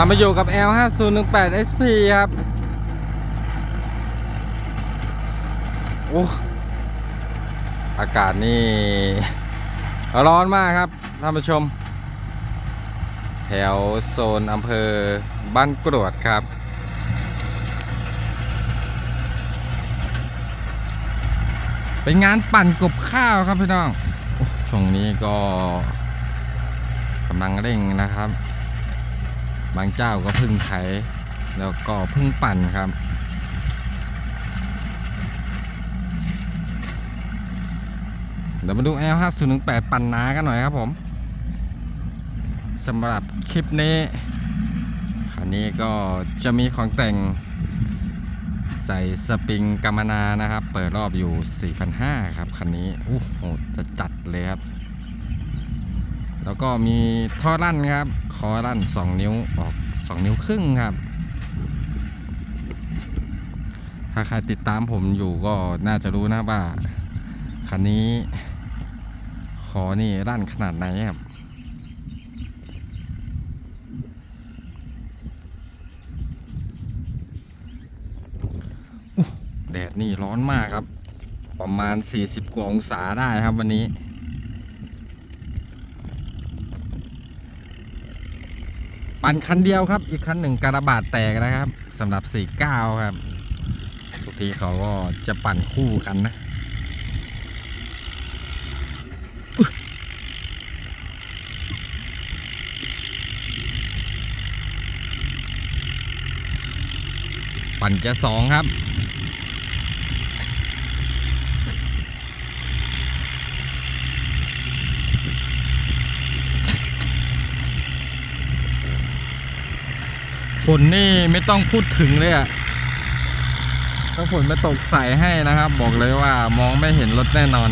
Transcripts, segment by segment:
ามาอยู่กับ L5018 SP ครับ โอ้ อากาศนี่ ร้อนมากครับ ท่านผู้ชม แถวโซนอำเภอบ้านกรวดครับ เป็นงานปั่นกบข้าวครับพี่น้องอช่วงนี้ก็กำลังเร่งนะครับ บางเจ้าก็พึ่งไถแล้วก็พึ่งปั่นครับ เดี๋ยวมาดู L5018 ปั่นนากันหน่อยครับผมสำหรับคลิปนี้คันนี้ก็จะมีของแต่งใส่สปริงกำมะนานะครับ เปิดรอบอยู่ 4,500 ครับคันนี้โอ้โหจะจัดเลยครับ แล้วก็มีท่อลั่นครับ คอลั่น 2 นิ้วออก 2 นิ้วครึ่งครับ ถ้าใครติดตามผมอยู่ก็น่าจะรู้นะว่าคันนี้ คอนี่ลั่นขนาดไหนครับแดดนี่ร้อนมากครับ ประมาณ 40กว่าองศาได้ครับวันนี้ ปั่นคันเดียวครับ อีกคันหนึ่งการะบาดแตกนะครับสำหรับ 49 ครับ ทุกทีเขาก็จะปั่นคู่กันนะปั่นจะสองครับ นนี่ไม่ต้องพูดถึงเลยอะถ้าฝนมาตกใส่ให้นะครับ บอกเลยว่ามองไม่เห็นรถแน่นอน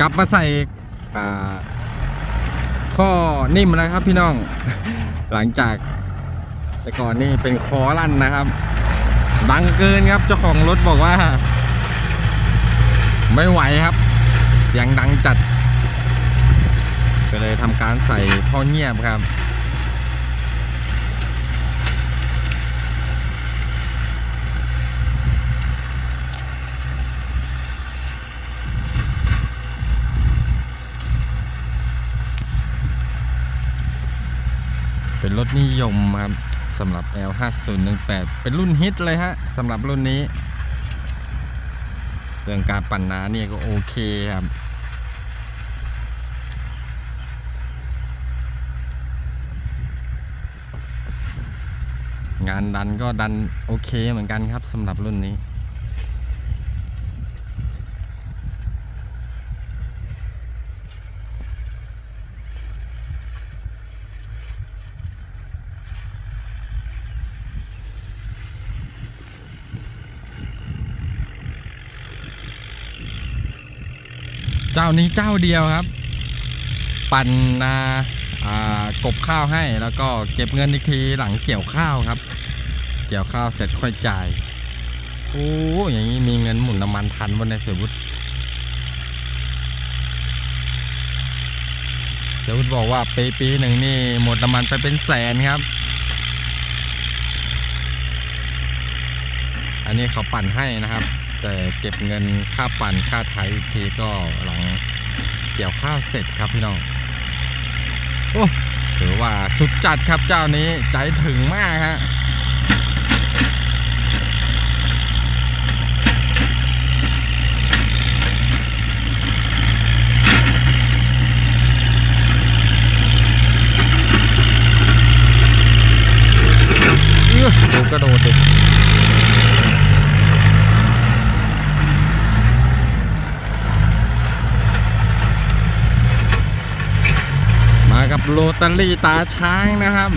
กลับมาใส่อ่าข้อ นิ่มแล้วครับพี่น้อง หลังจาก แต่ก่อนนี่เป็นคอลั่นนะครับดังเกินครับเจ้าของรถบอกว่า ไม่ไหวครับ เสียงดังจัด ก็เลยทำการใส่ท่อเงียบครับ เป็นรถนิยมครับ สำหรับ L5018 เป็นรุ่นฮิตเลยฮะสำหรับรุ่นนี้ เรื่องการปั่นน้าเนี่ยก็โอเคครับงานดันก็ดันโอเคเหมือนกันครับสำหรับรุ่นนี้ เจ้านี้เจ้าเดียวครับ ปั่นนาอ่ากบข้าวให้แล้วก็เก็บเงินอีกทีหลังเกี่ยวข้าวครับ เกี่ยวข้าวเสร็จค่อยจ่ายโอ้อย่างนี้มีเงินหมุนน้ำมันทันวันในเสือวุฒเสือวุฒบอกว่าปีปีหนึ่งนี่หมดน้ำมันไปเป็นแสนครับ อันนี้เขาปั่นให้นะครับ แต่เก็บเงินค่าปั่นค่าไถอีกทีก็หลังเกี่ยวข้าวเสร็จครับพี่น้องโอ้ถือว่าสุดจัดครับเจ้านี้ใจถึงมากฮะ เอื้อดูกระโดดดิ มากับ โรตารี่ตาช้างนะครับ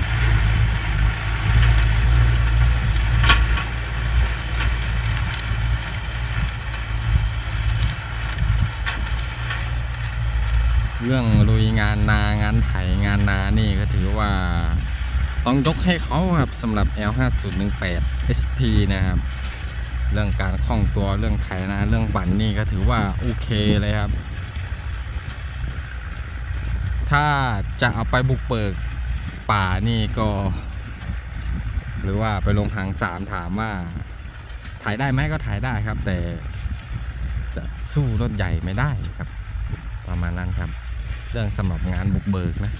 เรื่องลุยงานนางานไถงานนานี่ก็ถือว่าต้องยกให้เขาครับสำหรับ L5018 SP นะครับ เรื่องการคล่องตัวเรื่องไถนาเรื่องบั่นนี่ก็ถือว่าโอเคเลยครับ ถ้าจะเอาไปบุกเบิกป่านี่ก็ หรือว่าไปลงทางสามถามว่าถ่ายได้ไหมก็ถ่ายได้ครับ แต่จะสู้รถใหญ่ไม่ได้ครับ ประมาณนั้นครับ เรื่องสำหรับงานบุกเบิกนะ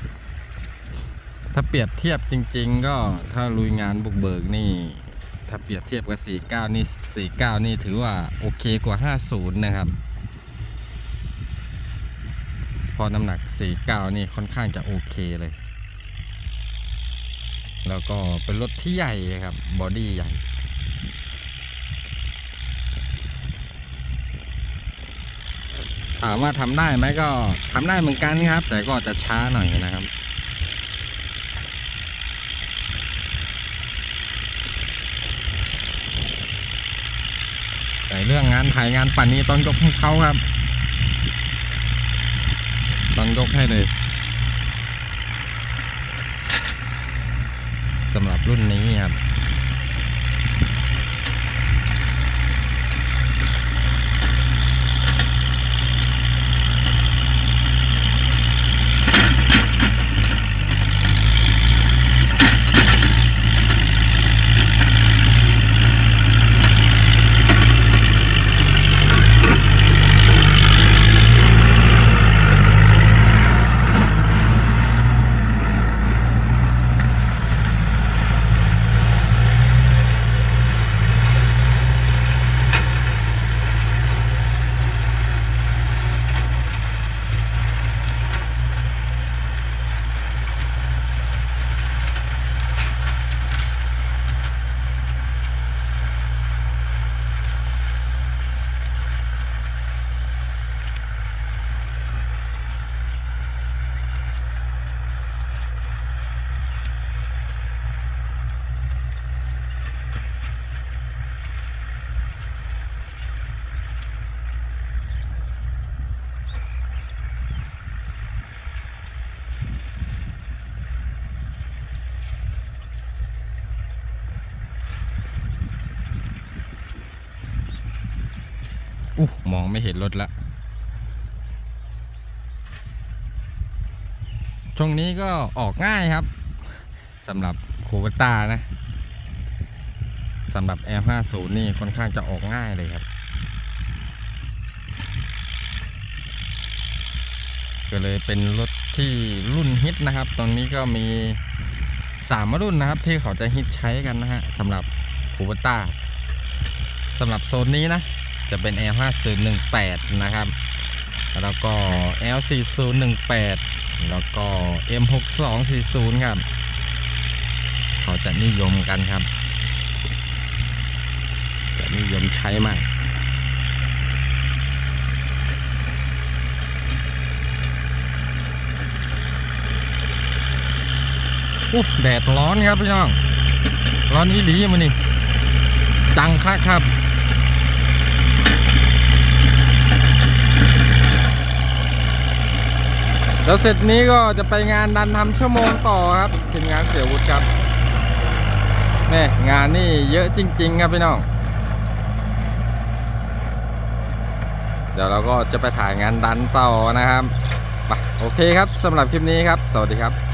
ถ้าเปรียบเทียบจริง ๆ ก็ถ้าลุยงานบุกเบิกนี่ ถ้าเปรียบเทียบกับ 49 นี่ 49 นี่ถือว่าโอเคกว่า 50 นะครับ เพอน้ำหนัก 49 นี่ค่อนข้างจะโอเคเลย แล้วก็เป็นรถที่ใหญ่ครับ บอดี้ใหญ่ ถามว่าทำได้ไหมก็ทำได้เหมือนกันครับ แต่ก็จะช้าหน่อยนะครับแต่เรื่องงานถ่ายงานปั่นนี้ต้องยกให้เขาครับ ยกให้เลยสำหรับรุ่นนี้ครับ อู้มองไม่เห็นรถละ ช่วงนี้ก็ออกง่ายครับสำหรับโคเวต้านะสำหรับ L50 นี่ค่อนข้างจะออกง่ายเลยครับ ก็เลยเป็นรถที่รุ่นฮิตนะครับ ตอนนี้ก็มีสามรุ่นนะครับ ที่เขาจะฮิตใช้กันนะฮะสำหรับโคเวต้าสำหรับโซนนี้นะ จะเป็น L5018 นะครับ แล้วก็ L4018 แล้วก็ M6240 ครับ เขาจะนิยมกันครับ จะนิยมใช้มากอุ๊ยแดดร้อนครับพี่น้อง ร้อนอีหลีมันนี่ จังคักครับ แล้วเสร็จนี้ก็จะไปงานดันทำชั่วโมงต่อครับทีมงานเสียวุฒิครับนี่งานนี่เยอะจริง ๆ ครับพี่น้อง เดี๋ยวเราก็จะไปถ่ายงานดันต่อนะครับไปโอเคครับสำหรับคลิปนี้ครับ สวัสดีครับ